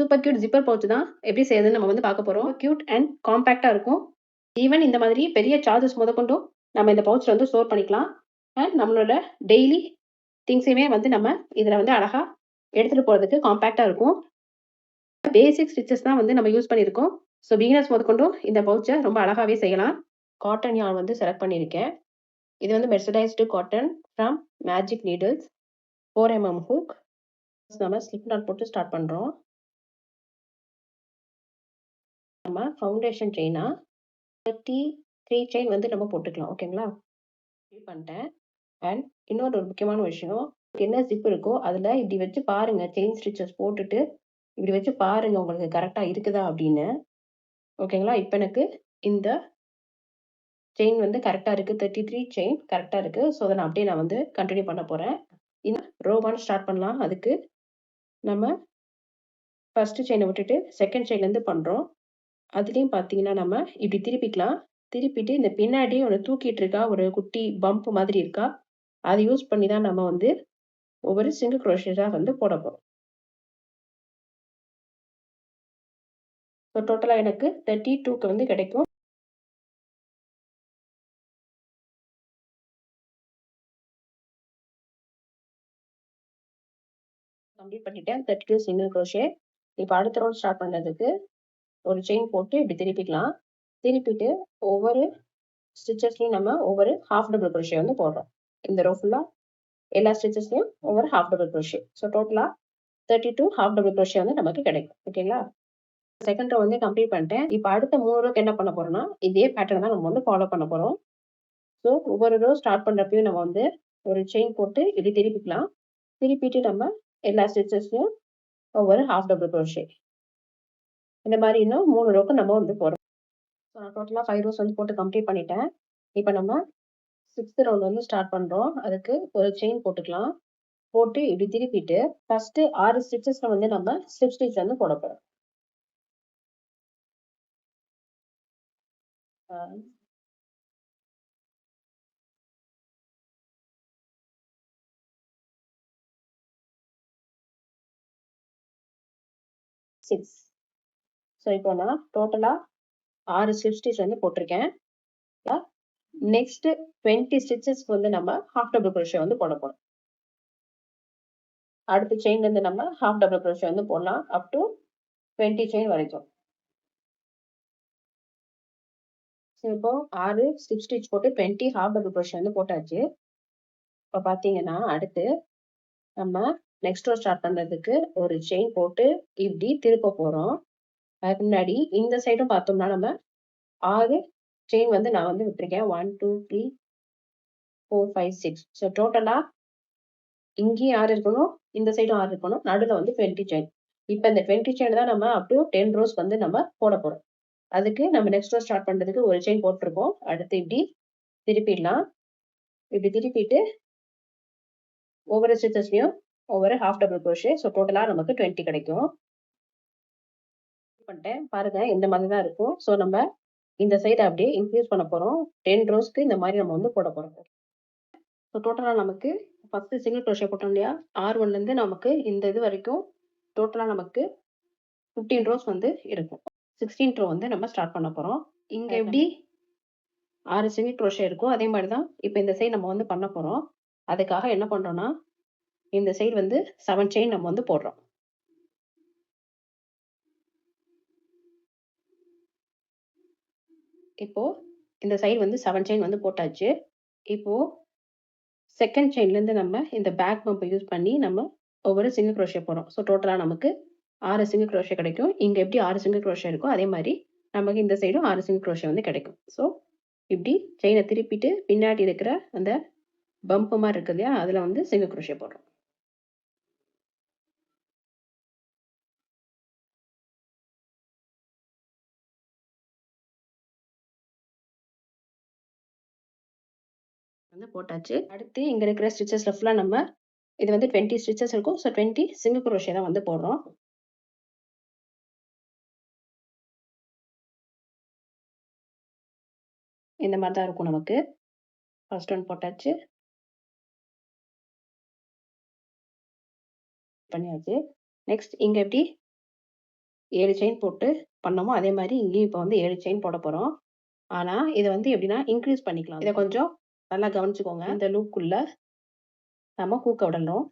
Super cute zipper pouch தான் எப்படி செய்யுதுன்னு நம்ம வந்து பார்க்க போகிறோம் கியூட் அண்ட் காம்பேக்டாக இருக்கும். ஈவன் இந்த மாதிரி பெரிய சார்ஜஸ் முதற்கொண்டும் நம்ம இந்த பவுச்சில் வந்து ஸ்டோர் பண்ணிக்கலாம். அண்ட் நம்மளோட டெய்லி திங்ஸையுமே வந்து நம்ம இதில் வந்து அழகாக எடுத்துகிட்டு போகிறதுக்கு காம்பேக்டாக இருக்கும். பேசிக் ஸ்டிச்சஸ் தான் வந்து நம்ம யூஸ் பண்ணியிருக்கோம். ஸோ பிகினர்ஸ் முதற்கொண்டும் இந்த பவுச்சை ரொம்ப அழகாகவே செய்யலாம். காட்டன் யான் வந்து செலக்ட் பண்ணியிருக்கேன். இது வந்து mercerised cotton from magic needles four mm hook. நம்ம ஸ்லிப் நாட் போட்டு ஸ்டார்ட் பண்ணுறோம் நம்ம ஃபவுண்டேஷன் செயின்னா தேர்ட்டி த்ரீ செயின் வந்து நம்ம போட்டுக்கலாம். ஓகேங்களா? பண்ணிட்டேன். அண்ட் இன்னொரு ஒரு முக்கியமான விஷயம், என்ன ஜிப் இருக்கோ அதில் இப்படி வச்சு பாருங்கள் செயின் ஸ்டிச்சஸ் போட்டுட்டு, இப்படி வச்சு பாருங்கள் உங்களுக்கு கரெக்டாக இருக்குதா அப்படின்னு. ஓகேங்களா? இப்போ எனக்கு இந்த செயின் வந்து கரெக்டாக இருக்குது தேர்ட்டி த்ரீ செயின் கரெக்டாக இருக்குது ஸோ அத நான் அப்படியே நான் வந்து கண்டினியூ பண்ண போகிறேன் இந்த ரோவான் ஸ்டார்ட் பண்ணலாம். அதுக்கு நம்ம ஃபஸ்ட்டு செயினை விட்டுட்டு செகண்ட் செயின்லேருந்து பண்ணுறோம் அதுலேயும் பார்த்தீங்கன்னா, நம்ம இப்படி திருப்பிக்கலாம். திருப்பிட்டு இந்த பின்னாடி ஒன்று தூக்கிட்டு இருக்கா, ஒரு குட்டி பம்ப் மாதிரி இருக்கா, அதை யூஸ் பண்ணி தான் நம்ம வந்து ஒவ்வொரு சிங்கிள் குரோஷேட்டா வந்து போட போறோம். ஸோ டோட்டலாக எனக்கு 32க்கு வந்து கிடைக்கும். கம்ப்ளீட் பண்ணிட்டேன். 32 சிங்கிள் குரோஷே. இப்போ அடுத்த ரவுண்ட் ஸ்டார்ட் பண்ணுறதுக்கு ஒரு செயின் போட்டு இப்படி திருப்பிக்கலாம். திருப்பிட்டு ஒவ்வொரு ஸ்டிச்சஸ்லையும் நம்ம ஒவ்வொரு ஹாஃப் டபுள் குரோஷே வந்து போடுறோம். இந்த ரோ ஃபுல்லா எல்லா ஸ்டிச்சஸ்லையும் ஒவ்வொரு ஹாஃப் டபுள் குரோஷே. ஸோ டோட்டலா 32 ஹாஃப் டபுள் குரோஷே வந்து நமக்கு கிடைக்கும். ஓகேங்களா? செகண்ட் ரோ வந்து கம்ப்ளீட் பண்ணிட்டேன். இப்போ அடுத்த மூணு ரோக்கு என்ன பண்ண போறோம்னா, இதே பேட்டர்ன் தான் நம்ம வந்து ஃபாலோ பண்ண போறோம். ஸோ ஒவ்வொரு ரோ ஸ்டார்ட் பண்ணுறப்பையும் நம்ம வந்து ஒரு செயின் போட்டு இப்படி திருப்பிக்கலாம். திருப்பிட்டு நம்ம எல்லா ஸ்டிச்சஸ்லையும் ஒவ்வொரு ஹாஃப் டபுள் குரோஷே. இந்த மாதிரி இன்னும் மூணு ரோக்கு நம்ம வந்து போகிறோம் ஸோ நான் டோட்டலாக ஃபைவ் ரோஸ் வந்து போட்டு கம்ப்ளீட் பண்ணிட்டேன். இப்போ நம்ம 6த் ரவுண்ட் வந்து ஸ்டார்ட் பண்ணுறோம் அதுக்கு ஒரு செயின் போட்டுக்கலாம். போட்டு இப்படி திருப்பிட்டு ஃபஸ்ட்டு ஆறு ஸ்டிச்சஸில் வந்து நம்ம ஸ்லிப் ஸ்டிச் வந்து போட போகிறோம் சிக்ஸ் ஸோ இப்போ நான் டோட்டலாக ஆறு ஸ்லிப் ஸ்டிச் வந்து போட்டிருக்கேன். நெக்ஸ்ட்டு நெக்ஸ்ட் 20 ஸ்டிச்சஸ்க்கு வந்து நம்ம ஹாஃப் டபுள் குரோஷே வந்து போட போகிறோம் அடுத்த செயின்லேருந்து நம்ம ஹாஃப் டபுள் குரோஷே வந்து போடலாம். அப் டூ 20 செயின் வரைக்கும். ஸோ இப்போ ஆறு ஸ்லிப் ஸ்டிச் போட்டு 20 ஹாஃப் டபுள் குரோஷே வந்து போட்டாச்சு. இப்போ பார்த்தீங்கன்னா, அடுத்து நம்ம நெக்ஸ்ட் ரோ ஸ்டார்ட் பண்ணுறதுக்கு ஒரு செயின் போட்டு இப்படி திருப்ப போகிறோம் அதுக்கு முன்னாடி இந்த சைடும் பார்த்தோம்னா, நம்ம ஆறு செயின் வந்து நான் வந்து விட்டுருக்கேன். 1, 2, 3, 4, 5, 6 ஸோ டோட்டலாக இங்கேயும் ஆறு இருக்கணும். இந்த சைடும் ஆறு இருக்கணும். நடுவில் வந்து 20 செயின். இப்போ இந்த 20 செயின் தான் நம்ம அப் டூ 10 ரோஸ் வந்து நம்ம போட போகிறோம் அதுக்கு நம்ம நெக்ஸ்ட் ரோ ஸ்டார்ட் பண்ணுறதுக்கு ஒரு செயின் போட்டிருக்கோம் அடுத்து இப்படி திருப்பிடலாம். இப்படி திருப்பிட்டு ஒவ்வொரு ஸ்டிச்சஸ்லையும் ஒவ்வொரு ஹாஃப் டபுள் க்ரோஷே ஸோ டோட்டலாக நமக்கு 20 கிடைக்கும். பண்ணிட்டேன். பாருங்க இந்த மாதிரி தான் இருக்கும். ஸோ நம்ம இந்த சைடு அப்படியே இன்க்ரீஸ் பண்ண போறோம். 10 ரோஸ்க்கு இந்த மாரி நம்ம வந்து போட போறோம். ஸோ டோட்டலா நமக்கு ஃபர்ஸ்ட் சிங்கிள் குரோஷே போட்டோம் இல்லையா? R1ல இருந்து நமக்கு இந்த இது வரைக்கும் டோட்டலா நமக்கு 15 ரோஸ் வந்து இருக்கும். 16த் ரோ வந்து நம்ம ஸ்டார்ட் பண்ண போறோம். இங்க எப்படி 6 சிங்கிள் குரோஷே இருக்கோ, அதே மாரி தான் இப்ப இந்த சைடு நம்ம வந்து பண்ண போறோம். அதுக்காக என்ன பண்றோம்னா, இந்த சைடு வந்து 7 செயின் நம்ம வந்து போடுறோம். இப்போது இந்த சைடு வந்து செவன் செயின் வந்து போட்டாச்சு. இப்போது செகண்ட் செயின்லேருந்து நம்ம இந்த பேக் பம்பை யூஸ் பண்ணி நம்ம ஒவ்வொரு சிங்கிள் க்ரோஷே போகிறோம் ஸோ டோட்டலாக நமக்கு ஆறு சிங்கிள் க்ரோஷே கிடைக்கும். இங்கே எப்படி ஆறு சிங்கிள் க்ரோஷே இருக்கோ, அதே மாதிரி நமக்கு இந்த சைடும் ஆறு சிங்கிள் க்ரோஷே வந்து கிடைக்கும். ஸோ இப்படி செயினை திருப்பிட்டு பின்னாடி இருக்கிற அந்த பம்பு மாதிரி இருக்கு இல்லையா? அதில் வந்து சிங்கிள் க்ரோஷே போடுறோம். வந்து போட்டாச்சு. அடுத்து இங்கே இருக்கிற ஸ்டிச்சஸில் ஃபுல்லாக நம்ம இது வந்து 20 ஸ்டிச்சஸ் இருக்கும். ஸோ 20 சிங்கிள் குரோஷே தான் வந்து போடுறோம். இந்த மாதிரி தான் இருக்கும் நமக்கு. ஃபர்ஸ்ட் ஒன் போட்டாச்சு. பண்ணியாச்சு. நெக்ஸ்ட் இங்கே எப்படி ஏழு செயின் போட்டு பண்ணோமோ அதே மாதிரி இங்கேயும் இப்போ வந்து ஏழு செயின் போட போகிறோம் ஆனால் இதை வந்து எப்படின்னா இன்க்ரீஸ் பண்ணிக்கலாம் இதை கொஞ்சம் நல்லா கவனிச்சுக்கோங்க. இந்த லூக்குள்ள நம்ம ஹூக்க விடணும்.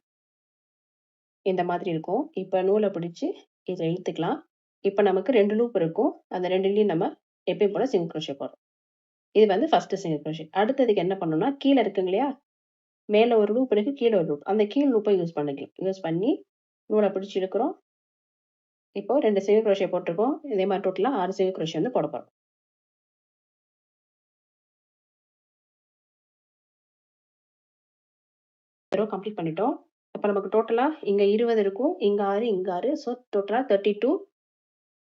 இந்த மாதிரி இருக்கும். இப்போ நூலை பிடிச்சி இதை இழுத்துக்கலாம். இப்போ நமக்கு ரெண்டு லூப் இருக்கும். அந்த ரெண்டுலேயும் நம்ம எப்பயும் போல சிங்கிள் க்ரோஷே போடுறோம் இது வந்து ஃபர்ஸ்ட் சிங்கிள் க்ரோஷே அடுத்ததுக்கு என்ன பண்ணணும்னா கீழே இருக்குங்க இல்லையா? மேலே ஒரு லூப் இருக்கு கீழே ஒரு லூப். அந்த கீழ் லூப்பை யூஸ் பண்ணிக்கலாம். யூஸ் பண்ணி நூலை பிடிச்சி இழுக்கிறோம். இப்போ ரெண்டு சிங்கிள் க்ரோஷே போட்டிருக்கோம். இதே மாதிரி டோட்டலாக ஆறு சிங்கிள் க்ரோஷே வந்து போட போகிறோம் தடவை கம்ப்ளீட் பண்ணிட்டோம். அப்போ நமக்கு டோட்டலாக இங்கே இருபது இருக்கும். இங்கே ஆறு இங்கே ஆறு. ஸோ டோட்டலாக தேர்ட்டி டூ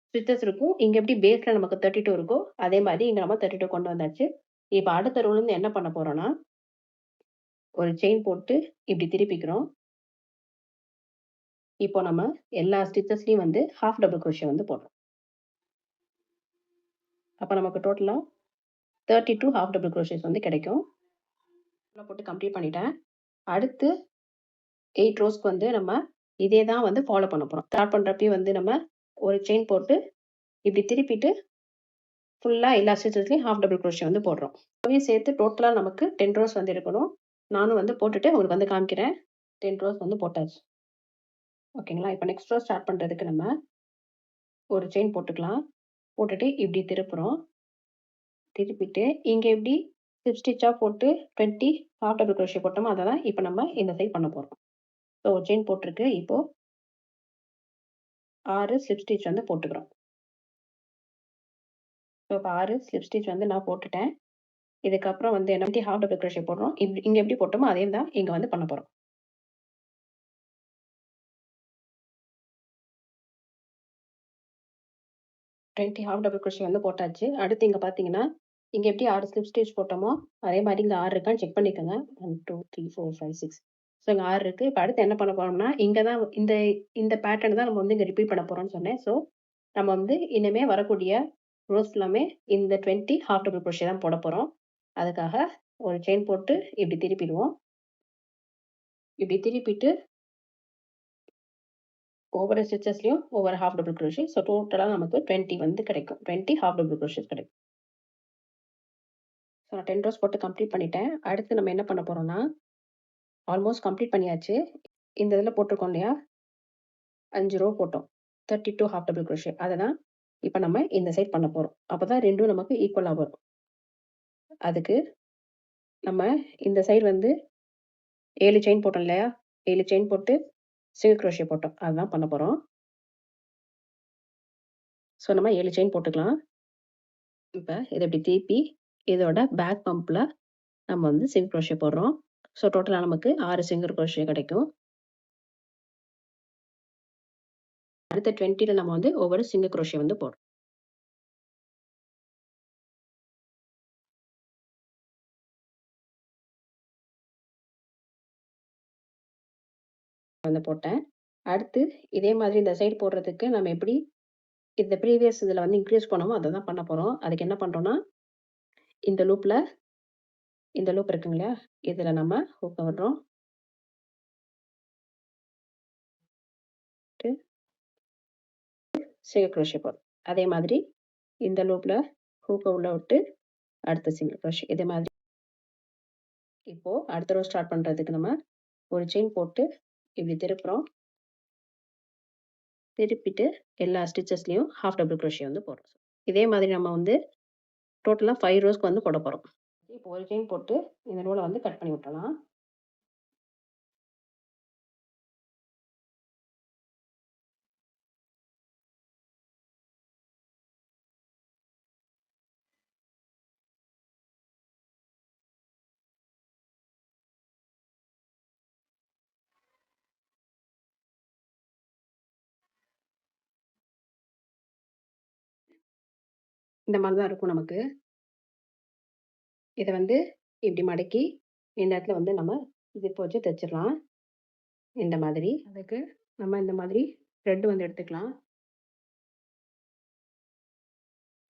ஸ்டிச்சஸ் இருக்கும். இங்கே எப்படி பேஸில் நமக்கு தேர்ட்டி டூ இருக்கோ அதே மாதிரி இங்கே நம்ம தேர்ட்டி டூ கொண்டு வந்தாச்சு. இப்போ அடுத்த ரோலேருந்து என்ன பண்ண போகிறோன்னா ஒரு செயின் போட்டு இப்படி திருப்பிக்கிறோம். இப்போ நம்ம எல்லா ஸ்டிச்சஸ்லையும் வந்து ஹாஃப் டபுள் குரோஷியை வந்து போடுறோம் அப்போ நமக்கு டோட்டலாக thirty two half double crochets வந்து கிடைக்கும். போட்டு கம்ப்ளீட் பண்ணிட்டேன். அடுத்து எயிட் ரோஸ்க்கு வந்து நம்ம இதே தான் வந்து ஃபாலோ பண்ண போகிறோம் ஸ்டார்ட் பண்ணுறப்பயும் வந்து நம்ம ஒரு செயின் போட்டு இப்படி திருப்பிட்டு ஃபுல்லாக எல்லா ஸ்டிச்சஸ்லையும் ஹாஃப் டபுள் குரோஷே வந்து போடுறோம். அதையும் சேர்த்து டோட்டலாக நமக்கு டென் ரோஸ் வந்து இருக்கணும் நானும் வந்து போட்டுட்டு உங்களுக்கு வந்து காமிக்கிறேன். டென் ரோஸ் வந்து போட்டாச்சு. ஓகேங்களா இப்போ நெக்ஸ்ட் ரோஸ் ஸ்டார்ட் பண்ணுறதுக்கு நம்ம ஒரு செயின் போட்டுக்கலாம். போட்டுட்டு இப்படி திருப்புறோம். திருப்பிட்டு இங்கே எப்படி ஸ்டிச் ஸ்டிச்சாக போட்டு டுவெண்ட்டி ஹாஃப் டபுள் க்ரோஷே போட்டோமோ அதை தான் இப்போ நம்ம இந்த சைட் பண்ண போகிறோம் ஸோ செயின் போட்டிருக்கு. இப்போது ஆறு ஸ்லிப் ஸ்டிச் வந்து போட்டுக்கிறோம். ஸோ இப்போ ஆறு ஸ்லிப் ஸ்டிச் வந்து நான் போட்டுட்டேன். இதுக்கப்புறம் வந்து என்ன ஹாஃப் டபுள் க்ரோஷே போடுறோம். இப்படி இங்கே எப்படி போட்டோமோ அதே தான் இங்கே வந்து பண்ண போகிறோம் டுவெண்ட்டி ஹாஃப் டபுள் க்ரோஷே வந்து போட்டாச்சு. அடுத்து இங்கே பார்த்தீங்கன்னா இங்கே எப்படி ஆறு ஸ்லிப் ஸ்டிச் போட்டோமோ அதே மாதிரி இங்கே ஆறு இருக்கான்னு செக் பண்ணிக்கோங்க. One two three four five six so இங்கே ஆறு இருக்குது இப்போ அடுத்து என்ன பண்ண போகிறோம்னா இங்கே தான் இந்த இந்த பேட்டர்ன் தான் நம்ம வந்து இங்கே ரிப்பீட் பண்ண போகிறோம்னு சொன்னேன். ஸோ நம்ம வந்து இனிமேல் வரக்கூடிய ரோஸ் ஃபுல்லாமே இந்த டுவெண்ட்டி ஹாஃப் டபுள் க்ரோஷே தான் போட போகிறோம் அதுக்காக ஒரு செயின் போட்டு இப்படி திருப்பிடுவோம். இப்படி திருப்பிட்டு ஒவ்வொரு ஸ்டிச்சஸ்லையும் ஒவ்வொரு ஹாஃப் டபுள் க்ரோஷே ஸோ டோட்டலாக நமக்கு டுவெண்ட்டி வந்து கிடைக்கும். டுவெண்ட்டி ஹாஃப் டபுள் க்ரோஷேஸ் கிடைக்கும். ஸோ நான் டென் ரோஸ் போட்டு கம்ப்ளீட் பண்ணிட்டேன். அடுத்து நம்ம என்ன பண்ண போகிறோம்னா ஆல்மோஸ்ட் கம்ப்ளீட் பண்ணியாச்சு. இந்த இதில் போட்டிருக்கோம் இல்லையா? அஞ்சு ரோ போட்டோம். Thirty two half double crochet அதை தான் இப்போ நம்ம இந்த சைட் பண்ண போகிறோம் அப்போ தான் ரெண்டும் நமக்கு ஈக்குவலாக வரும். அதுக்கு நம்ம இந்த சைடு வந்து ஏழு செயின் போட்டோம் இல்லையா? ஏழு செயின் போட்டு சிங்கிள் குரோஷே போட்டோம். அதுதான் பண்ண போகிறோம் ஸோ நம்ம ஏழு செயின் போட்டுக்கலாம். இப்போ இதை இப்படி திருப்பி இதோட பேக் பம்பில் நம்ம வந்து சிங்கிள் க்ரோஷே போடுறோம். ஸோ டோட்டலாக நமக்கு ஆறு சிங்கிள் குரோஷே கிடைக்கும். அடுத்த டுவெண்ட்டியில் நம்ம வந்து ஒவ்வொரு சிங்கிள் க்ரோஷே வந்து போடுறோம். வந்து போட்டேன். அடுத்து இதே மாதிரி இந்த சைடு போடுறதுக்கு நம்ம எப்படி இந்த ப்ரீவியஸ் இதில் வந்து இன்க்ரீஸ் பண்ணோமோ அதை தான் பண்ண போகிறோம் அதுக்கு என்ன பண்ணுறோன்னா இந்த லூப்பில் இந்த லூப் இருக்குங்க இல்லையா இதில் நம்ம ஹூக்க விடுறோம். சிங்கிள் க்ரோஷே போடுறோம் அதே மாதிரி இந்த லூப்பில் ஹூக்கை உள்ள விட்டு அடுத்த சிங்கிள் க்ரோஷே இதே மாதிரி. இப்போது அடுத்த ரோ ஸ்டார்ட் பண்ணுறதுக்கு நம்ம ஒரு செயின் போட்டு இப்படி திருப்புறோம். திருப்பிட்டு எல்லா ஸ்டிச்சஸ்லேயும் ஹாஃப் டபுள் க்ரோஷே வந்து போடுறோம். இதே மாதிரி நம்ம வந்து டோட்டலாக ஃபைவ் ரோஸ்க்கு வந்து போட போகிறோம் இப்போ ஒரு செயின் போட்டு இந்த நூலை வந்து கட் பண்ணி விட்டலாம் இந்த மாதிரி தான் இருக்கும் நமக்கு. இதை வந்து இப்படி மடக்கி இந்த இடத்துல வந்து நம்ம ஜிப் வச்சு தைச்சிடலாம் இந்த மாதிரி. அதுக்கு? நம்ம இந்த மாதிரி த்ரெட் வந்து எடுத்துக்கலாம்.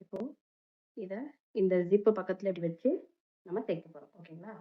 இப்போ இதை இந்த ஜிப்பு பக்கத்தில் இப்படி வச்சு நம்ம தைக்க போகிறோம் ஓகேங்களா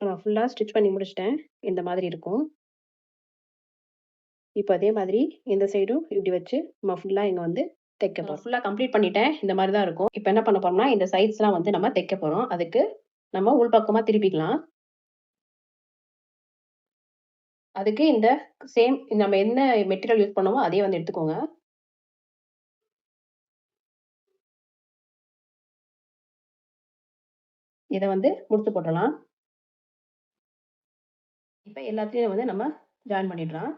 நான் ஃபுல்லா ஸ்டிச் பண்ணி முடிச்சுட்டேன். இந்த மாதிரி இருக்கும். இப்ப அதே மாதிரி இந்த சைடும் இப்படி வச்சு நம்ம ஃபுல்லா இங்க வந்து தைக்க போறோம். ஃபுல்லா கம்ப்ளீட் பண்ணிட்டேன். இந்த மாதிரி தான் இருக்கும். இப்ப என்ன பண்ண போறோம்னா, இந்த சைட்ஸ்லாம் வந்து நம்ம தைக்க போறோம். அதுக்கு நம்ம உள்பக்கமா திருப்பிக்கலாம். அதுக்கு இந்த சேம் நம்ம என்ன மெட்டீரியல் யூஸ் பண்ணோமோ, அதே வந்து எடுத்துக்கோங்க. இத வந்து முடிச்சு போட்டுறலாம். இப்போ எல்லாத்தையும் வந்து நம்ம ஜாயின் பண்ணிடலாம்.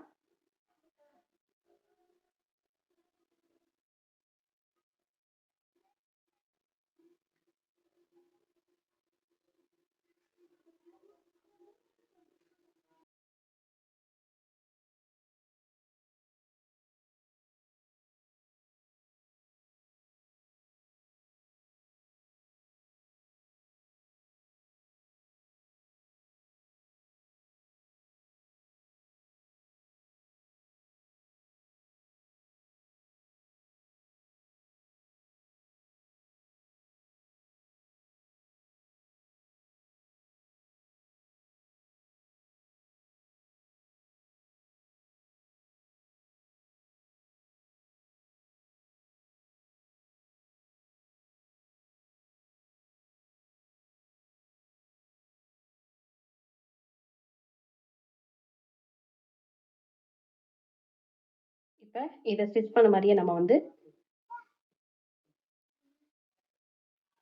இப்ப இத ஸ்டிச் பண்ண மாதிரியே நம்ம வந்து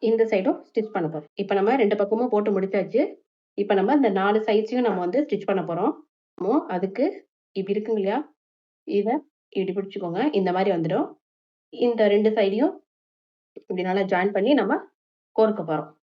இந்த சைடும் ஸ்டிச் பண்ண போறோம். இப்ப நம்ம ரெண்டு பக்கமும் போட்டு முடிச்சாச்சு. இப்ப நம்ம இந்த நாலு சைட்ஸையும் நம்ம வந்து ஸ்டிச் பண்ண போறோம். அதுக்கு இப்படி இருக்குங்க இல்லையா? இத இப்படி பிடிச்சுக்கோங்க. இந்த மாதிரி வந்துடும். இந்த ரெண்டு சைடையும் இப்படி நல்லா ஜாயின் பண்ணி நம்ம கோர்க்க போறோம்.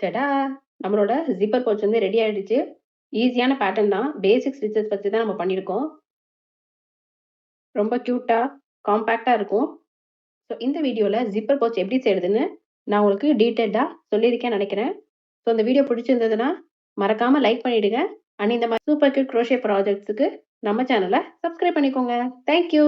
டடா! நம்மளோட ஜிப்பர் பவுச் வந்து ரெடி ஆயிடுச்சு. ஈஸியான பேட்டர்ன் தான். பேசிக் ஸ்டிச்சஸ் வச்சு தான் நம்ம பண்ணியிருக்கோம். ரொம்ப க்யூட்டாக காம்பேக்டாக இருக்கும். ஸோ இந்த வீடியோவில் ஜிப்பர் பவுச் எப்படி செய்யுதுன்னு நான் உங்களுக்கு டீட்டெயில்டாக சொல்லியிருக்கேன் நினைக்கிறேன் ஸோ இந்த வீடியோ பிடிச்சிருந்ததுன்னா, மறக்காமல் லைக் பண்ணிவிடுங்க அண்ட் இந்த மாதிரி சூப்பர் கியூட் க்ரோஷே ப்ராஜெக்ட்ஸுக்கு நம்ம சேனலை சப்ஸ்கிரைப் பண்ணிக்கோங்க. Thank you.